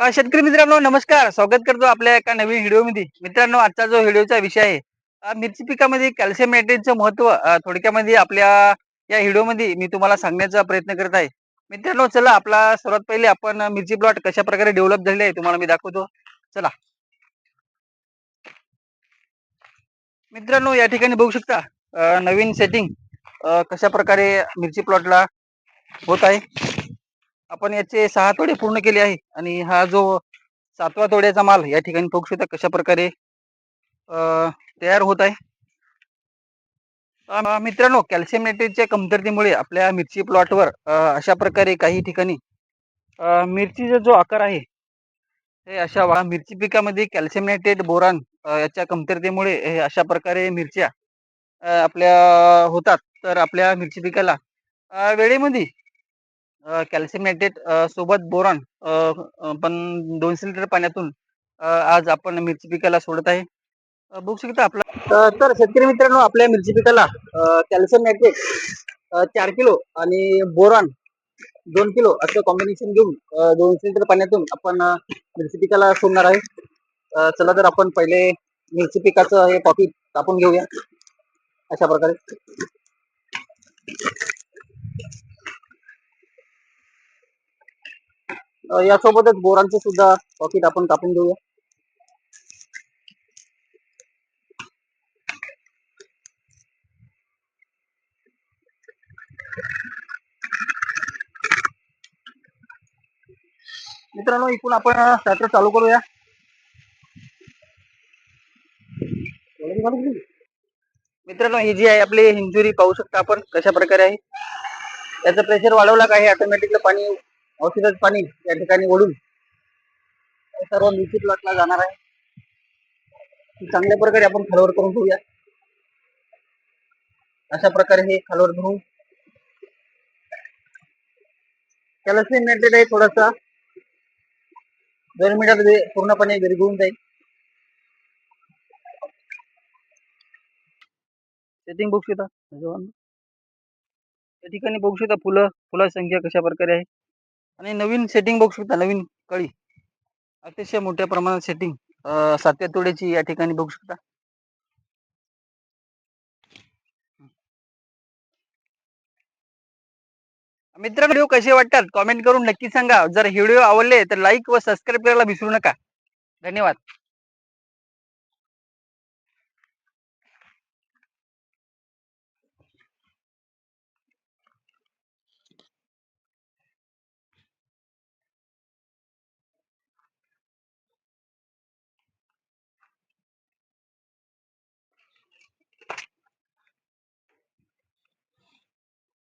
शेतकरी मित्रांनो नमस्कार. स्वागत करतो आपल्या एका नवीन व्हिडिओमध्ये. मित्रांनो आजचा जो व्हिडिओचा विषय आहे मिरची पिकामध्ये कॅल्शियम नायट्रेटचं महत्त्व थोडक्यामध्ये आपल्या या व्हिडिओमध्ये मी तुम्हाला सांगण्याचा प्रयत्न करत आहे. मित्रांनो चला आपला सर्वात पहिले आपण मिरची प्लॉट कशा प्रकारे डेव्हलप झालेले आहे तुम्हाला मी दाखवतो. चला. मित्रांनो या ठिकाणी बघू शकता नवीन सेटिंग कशा प्रकारे मिरची प्लॉटला होत आहे. आपण याचे सहा तोडे पूर्ण केले आहे आणि हा जो सातवा तोड्याचा माल या ठिकाणी बघू शकता कशा प्रकारे तयार होत आहे. मित्रांनो कॅल्शियम नायट्रेटच्या कमतरतेमुळे आपल्या मिरची प्लॉटवर अशा प्रकारे काही ठिकाणी मिरचीचा जो आकार आहे हे अशा वा- मिरची पिकामध्ये कॅल्शियम नायट्रेट बोरान याच्या कमतरतेमुळे हे अशा प्रकारे मिरच्या आपल्या होतात. तर आपल्या मिरची पिकाला वेळेमध्ये कॅल्शियम नायट्रेट सोबत बोरॉन पण दोनशे लिटर पाण्यातून आज आपण मिरची पिकाला सोडत आहे. बघू शकता आपला तर शेतकरी मित्रांनो आपल्या मिरची पिकाला कॅल्शियम नायट्रेट चार किलो आणि बोरॉन दोन किलो असं कॉम्बिनेशन घेऊन दोनशे लिटर पाण्यातून आपण मिरची पिकाला सोडणार आहे. चला तर आपण पहिले मिरची पिकाचं हे कॉपी कापून घेऊया. अशा प्रकारे. यासोबतच बोरांचे सुद्धा पॉकेट आपण कापून घेऊया मित्रांनो इथून आपण ट्रॅक्टर चालू करूया. मित्रांनो ही जी आहे आपली हिंजुरी पाहू शकता आपण कशा प्रकारे आहे. त्याचं प्रेशर वाढवला का हे ऑटोमॅटिकला पाणी औषधच पाणी या ठिकाणी ओढून सर्व मिरची प्लॉटला जाणार आहे. चांगल्या प्रकारे आपण खालवर करून ठेवूया अशा प्रकारे हे खालवर धरून कॅल्शियम नायट्रेट आहे थोडासा. दोन मिनिटात पूर्णपणे विरघळून जाईल. सेटिंग बघू शकता. या ठिकाणी बघू शकता फुलं फुलाची संख्या कशा प्रकारे आहे. आणि नवीन सेटिंग बघू शकता नवीन कळी. अतिशय मोठ्या प्रमाणात सेटिंग सातव्या तोड्याची या ठिकाणी बघू शकता. मित्र व्हिडिओ कसे वाटतात? कॉमेंट करून नक्की सांगा. जर व्हिडिओ आवडले तर लाईक व सबस्क्राईब करायला विसरू नका. धन्यवाद.